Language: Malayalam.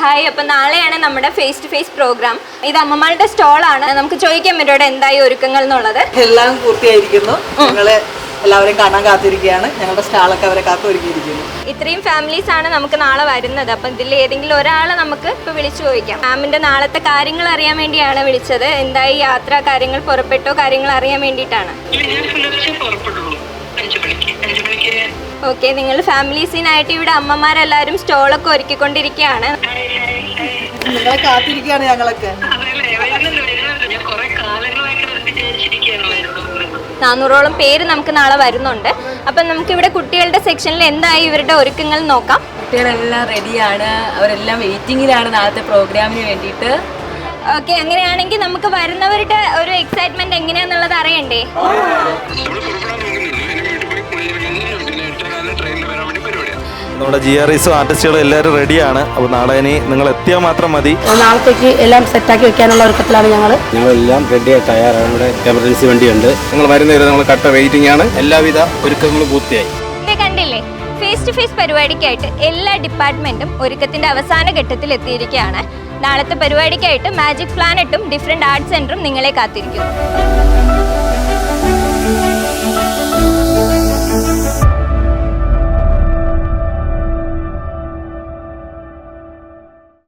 ഹായ് അപ്പം നാളെയാണ് നമ്മുടെ ഫേസ് ടു ഫേസ് പ്രോഗ്രാം ഇത് അമ്മമാരുടെ സ്റ്റോളാണ് നമുക്ക് ചോദിക്കാൻ പറ്റും ഇവിടെ എന്തായി ഒരുക്കങ്ങൾ എന്നുള്ളത്. എല്ലാം പൂർത്തിയായിരിക്കുന്നു. ഞങ്ങൾ എല്ലാവരെയും കാണാൻ കാത്തിരിക്കുകയാണ്. ഞങ്ങളുടെ സ്റ്റാളൊക്കെ അവരെ കാത്തൊരുക്കിയിരിക്കുന്നു ഇത്രയും ഫാമിലീസ് ആണ് നമുക്ക് നാളെ വരുന്നത്. അപ്പം ഇതിൽ ഏതെങ്കിലും ഒരാളെ നമുക്ക് ഇപ്പൊ വിളിച്ചു ചോദിക്കാം. മാമിന്റെ നാളത്തെ കാര്യങ്ങൾ അറിയാൻ വേണ്ടിയാണ് വിളിച്ചത്. എന്തായി യാത്ര കാര്യങ്ങൾ പുറപ്പെട്ടോ കാര്യങ്ങൾ അറിയാൻ വേണ്ടിയിട്ടാണ്? പുലർച്ചെ ഓക്കെ നിങ്ങൾ ഫാമിലി സീനായിട്ട് ഇവിടെ അമ്മമാരെല്ലാവരും സ്റ്റോളൊക്കെ ഒരുക്കിക്കൊണ്ടിരിക്കുകയാണ്. നിങ്ങളെ കാത്തിരിക്കുകയാണ് ഞങ്ങളൊക്കെ. നാനൂറോളം പേര് നമുക്ക് നാളെ വരുന്നുണ്ട്. അപ്പം നമുക്ക് ഇവിടെ കുട്ടികളുടെ സെക്ഷനിൽ എന്തായി ഇവരുടെ ഒരുക്കങ്ങൾ നോക്കാം. കുട്ടികളെല്ലാം റെഡിയാണ്. അവരെല്ലാം വെയിറ്റിംഗിലാണ് നാളത്തെ പ്രോഗ്രാമിന് വേണ്ടിയിട്ട്. ഓക്കെ അങ്ങനെയാണെങ്കിൽ നമുക്ക് വരുന്നവരുടെ ഒരു എക്സൈറ്റ്മെന്റ് എങ്ങനെയാന്നുള്ളത് അറിയണ്ടേ? നമ്മുടെ ജി ആർ ഐസും ആർട്ടിസ്റ്റുകളും എല്ലാവരും റെഡിയാണ് അപ്പോൾ നാളെ ഇനി നിങ്ങൾ എത്തിയാൽ മാത്രം മതി. നാളത്തേക്ക് എല്ലാം സെറ്റാക്കി വെക്കാനുള്ള ഒരുക്കത്തിലാണ് ഞങ്ങൾ ഞങ്ങളെല്ലാം റെഡിയായി തയ്യാറാണ്. ഇവിടെ എമർജൻസി വണ്ടിയുണ്ട്. നിങ്ങൾ വരുന്നവരെ നമ്മൾ കട്ട വെയിറ്റിംഗ് ആണ്. എല്ലാവിധ ഒരുക്കങ്ങളും പൂർത്തിയായി. ഇത് കണ്ടില്ലേ? ഫേസ് ടു ഫേസ് പരിപാടിക്കായിട്ട് എല്ലാ ഡിപ്പാർട്ട്മെന്റും ഒരുക്കത്തിന്റെ അവസാന ഘട്ടത്തിൽ എത്തിയിരിക്കുകയാണ്. നാളത്തെ പരിപാടിക്കായിട്ട് മാജിക് പ്ലാനറ്റും ഡിഫറെന്റ് ആർട്ട് സെന്ററും നിങ്ങളെ കാത്തിരിക്കുന്നു